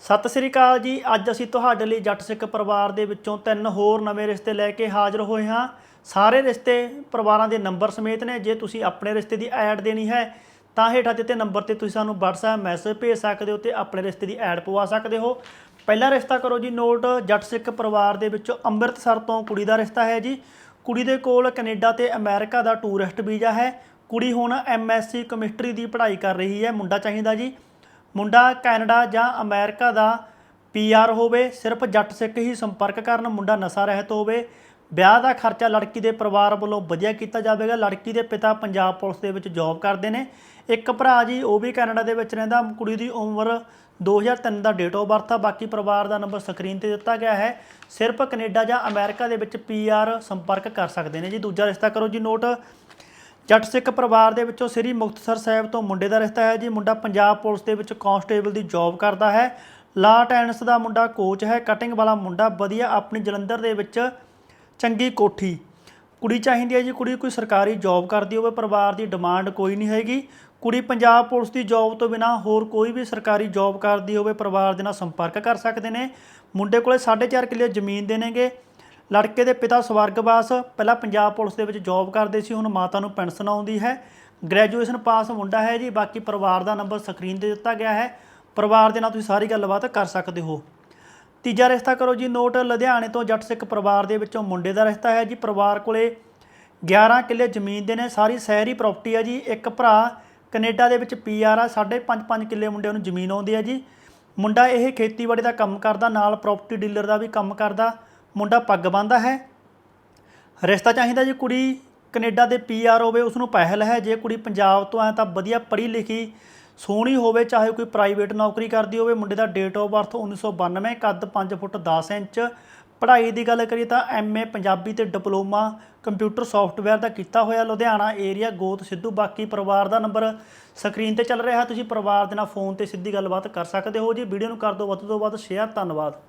ਸਤਿ ਸ੍ਰੀ ਅਕਾਲ ਜੀ। ਅੱਜ ਅਸੀਂ ਤੁਹਾਡੇ ਲਈ ਜੱਟ ਸਿੱਖ ਪਰਿਵਾਰ ਦੇ ਵਿੱਚੋਂ ਤਿੰਨ ਹੋਰ ਨਵੇਂ ਰਿਸ਼ਤੇ ਲੈ ਕੇ ਹਾਜ਼ਰ ਹੋਏ ਹਾਂ। ਸਾਰੇ ਰਿਸ਼ਤੇ ਪਰਿਵਾਰਾਂ ਦੇ ਨੰਬਰ ਸਮੇਤ ਨੇ। ਜੇ ਤੁਸੀਂ ਆਪਣੇ ਰਿਸ਼ਤੇ ਦੀ ਐਡ ਦੇਣੀ ਹੈ, ਤਾਂ ਹੇਠਾਂ ਦਿੱਤੇ ਨੰਬਰ ਤੇ ਤੁਸੀਂ ਸਾਨੂੰ WhatsApp ਮੈਸੇਜ ਭੇਜ ਸਕਦੇ ਹੋ ਤੇ ਆਪਣੇ ਰਿਸ਼ਤੇ ਦੀ ਐਡ ਪਵਾ ਸਕਦੇ ਹੋ। ਪਹਿਲਾ ਰਿਸ਼ਤਾ ਕਰੋ ਜੀ ਨੋਟ। ਜੱਟ ਸਿੱਖ ਪਰਿਵਾਰ ਦੇ ਵਿੱਚੋਂ ਅੰਮ੍ਰਿਤਸਰ ਤੋਂ ਕੁੜੀ ਦਾ ਰਿਸ਼ਤਾ ਹੈ ਜੀ। ਕੁੜੀ ਦੇ ਕੋਲ ਕੈਨੇਡਾ ਤੇ ਅਮਰੀਕਾ ਦਾ ਟੂਰਿਸਟ ਵੀਜ਼ਾ ਹੈ। ਕੁੜੀ ਹੁਣ ਐਮਐਸਸੀ ਕੈਮਿਸਟਰੀ ਦੀ ਪੜ੍ਹਾਈ ਕਰ ਰਹੀ ਹੈ। ਮੁੰਡਾ ਚਾਹੀਦਾ ਜੀ। ਮੁੰਡਾ ਕੈਨੇਡਾ ਜਾਂ ਅਮਰੀਕਾ ਦਾ ਪੀਆਰ ਹੋਵੇ, ਸਿਰਫ ਜੱਟ ਸਿੱਖ ਹੀ ਸੰਪਰਕ ਕਰਨ, ਮੁੰਡਾ ਨਸ਼ਾ ਰਹਿਤ ਹੋਵੇ, ਵਿਆਹ ਦਾ ਖਰਚਾ ਲੜਕੀ ਦੇ ਪਰਿਵਾਰ ਵੱਲੋਂ ਵਧੀਆ ਕੀਤਾ ਜਾਵੇਗਾ। ਲੜਕੀ ਦੇ ਪਿਤਾ ਪੰਜਾਬ ਪੁਲਿਸ ਦੇ ਵਿੱਚ ਜੌਬ ਕਰਦੇ ਨੇ। ਇੱਕ ਭਰਾ ਜੀ, ਉਹ ਵੀ ਕੈਨੇਡਾ ਦੇ ਵਿੱਚ ਰਹਿੰਦਾ। ਕੁੜੀ ਦੀ ਉਮਰ 2003 ਦਾ ਡੇਟ ਆਫ ਬਰਥ ਆ। ਬਾਕੀ ਪਰਿਵਾਰ ਦਾ ਨੰਬਰ ਸਕਰੀਨ ਤੇ ਦਿੱਤਾ ਗਿਆ ਹੈ। ਸਿਰਫ ਕੈਨੇਡਾ ਜਾਂ ਅਮਰੀਕਾ ਦੇ ਵਿੱਚ ਪੀਆਰ ਸੰਪਰਕ ਕਰ ਸਕਦੇ ਨੇ। ਜੀ, ਦੂਜਾ ਰਿਸ਼ਤਾ ਕਰੋ ਜੀ, ਨੋਟ। ਜੱਟ ਸਿੱਖ ਪਰਿਵਾਰ ਦੇ ਵਿੱਚੋਂ ਸ੍ਰੀ ਮੁਕਤਸਰ ਸਾਹਿਬ ਤੋਂ ਮੁੰਡੇ ਦਾ ਰਿਸ਼ਤਾ ਹੈ। ਜੀ, ਮੁੰਡਾ ਪੰਜਾਬ ਪੁਲਿਸ ਦੇ ਵਿੱਚ ਕਾਂਸਟੇਬਲ ਦੀ ਜੌਬ ਕਰਦਾ ਹੈ। ਲਾ ਟੈਨਸ ਦਾ ਮੁੰਡਾ ਕੋਚ ਹੈ। ਕਟਿੰਗ ਵਾਲਾ ਮੁੰਡਾ ਵਧੀਆ ਆਪਣੀ ਜਲੰਧਰ ਦੇ ਵਿੱਚ ਚੰਗੀ ਕੋਠੀ। ਕੁੜੀ ਚਾਹੀਦੀ ਹੈ ਜੀ। ਕੁੜੀ ਕੋਈ ਸਰਕਾਰੀ ਜੌਬ ਕਰਦੀ ਹੋਵੇ, ਪਰਿਵਾਰ ਦੀ ਡਿਮਾਂਡ ਕੋਈ ਨਹੀਂ ਹੈਗੀ। ਕੁੜੀ ਪੰਜਾਬ ਪੁਲਿਸ ਦੀ ਜੌਬ ਤੋਂ ਬਿਨਾ ਹੋਰ ਕੋਈ ਵੀ ਸਰਕਾਰੀ ਜੌਬ ਕਰਦੀ ਹੋਵੇ, ਪਰਿਵਾਰ ਦੇ ਨਾਲ ਸੰਪਰਕ ਕਰ ਸਕਦੇ ਨੇ। ਮੁੰਡੇ ਕੋਲੇ 4.5 ਕਿੱਲੇ ਜ਼ਮੀਨ ਦੇਣਗੇ ਲੜਕੇ ਦੇ ਪਿਤਾ ਸਵਰਗਵਾਸ ਪਹਿਲਾਂ ਪੰਜਾਬ ਪੁਲਿਸ ਦੇ ਵਿੱਚ ਜੌਬ ਕਰਦੇ ਸੀ, ਹੁਣ ਮਾਤਾ ਨੂੰ ਪੈਨਸ਼ਨ ਆਉਂਦੀ ਹੈ। ਗ੍ਰੈਜੂਏਸ਼ਨ ਪਾਸ ਮੁੰਡਾ ਹੈ ਜੀ, ਬਾਕੀ ਪਰਿਵਾਰ ਦਾ ਨੰਬਰ ਸਕਰੀਨ ਤੇ ਦਿੱਤਾ ਗਿਆ ਹੈ। ਪਰਿਵਾਰ ਦੇ ਨਾਲ ਤੁਸੀਂ ਸਾਰੀ ਗੱਲਬਾਤ ਕਰ ਸਕਦੇ ਹੋ। ਤੀਜਾ ਰਿਸ਼ਤਾ ਕਰੋ ਜੀ, ਨੋਟ ਲੁਧਿਆਣੇ ਤੋਂ ਜੱਟ ਸਿੱਖ ਪਰਿਵਾਰ ਦੇ ਵਿੱਚੋਂ ਮੁੰਡੇ ਦਾ ਰਿਸ਼ਤਾ ਹੈ ਜੀ। ਪਰਿਵਾਰ ਕੋਲੇ 11 ਕਿੱਲੇ ਜ਼ਮੀਨ ਦੇ ਨੇ, ਸਾਰੀ ਸ਼ਹਿਰੀ ਪ੍ਰਾਪਰਟੀ ਹੈ ਜੀ। ਇੱਕ ਭਰਾ ਕੈਨੇਡਾ ਦੇ ਵਿੱਚ ਪੀਆਰ ਆ 5.5 5 ਕਿੱਲੇ ਮੁੰਡੇ ਨੂੰ ਜ਼ਮੀਨ ਆਉਂਦੀ ਹੈ ਜੀ। ਮੁੰਡਾ ਇਹ ਖੇਤੀਬਾੜੀ ਦਾ ਕੰਮ ਕਰਦਾ, ਨਾਲ ਪ੍ਰਾਪਰਟੀ ਡੀਲਰ ਦਾ ਵੀ ਕੰਮ ਕਰਦਾ। ਮੁੰਡਾ ਪੱਗ ਬੰਨ੍ਹਦਾ ਹੈ। ਰਿਸ਼ਤਾ ਚਾਹੀਦਾ ਜੇ ਕੁੜੀ ਕੈਨੇਡਾ ਦੇ ਪੀਆਰ ਹੋਵੇ ਉਸ ਨੂੰ ਪਹਿਲ ਹੈ। ਜੇ ਕੁੜੀ ਪੰਜਾਬ ਤੋਂ ਆਏ ਤਾਂ ਵਧੀਆ ਪੜ੍ਹੀ ਲਿਖੀ, ਸੋਹਣੀ ਹੋਵੇ, ਚਾਹੇ ਕੋਈ ਪ੍ਰਾਈਵੇਟ ਨੌਕਰੀ ਕਰਦੀ ਹੋਵੇ, ਮੁੰਡੇ ਦਾ ਡੇਟ ਆਫ ਬਰਥ 1992 ਕੱਦ 5 ਫੁੱਟ 10 ਇੰਚ। ਪੜ੍ਹਾਈ ਦੀ ਗੱਲ ਕਰੀਏ ਤਾਂ ਐਮਏ ਪੰਜਾਬੀ ਤੇ ਡਿਪਲੋਮਾ ਕੰਪਿਊਟਰ ਸੌਫਟਵੇਅਰ ਦਾ ਕੀਤਾ ਹੋਇਆ ਲੁਧਿਆਣਾ ਏਰੀਆ ਗੋਤ ਸਿੱਧੂ, ਬਾਕੀ ਪਰਿਵਾਰ ਦਾ ਨੰਬਰ ਸਕਰੀਨ ਤੇ ਚੱਲ ਰਿਹਾ। ਤੁਸੀਂ ਪਰਿਵਾਰ ਦੇ ਨਾਲ ਫੋਨ ਤੇ ਸਿੱਧੀ ਗੱਲਬਾਤ ਕਰ ਸਕਦੇ ਹੋ। ਜੀ ਵੀਡੀਓ ਨੂੰ ਕਰ ਦਿਓ, ਵੱਧ ਤੋਂ ਵੱਧ ਸ਼ੇਅਰ ਧੰਨਵਾਦ।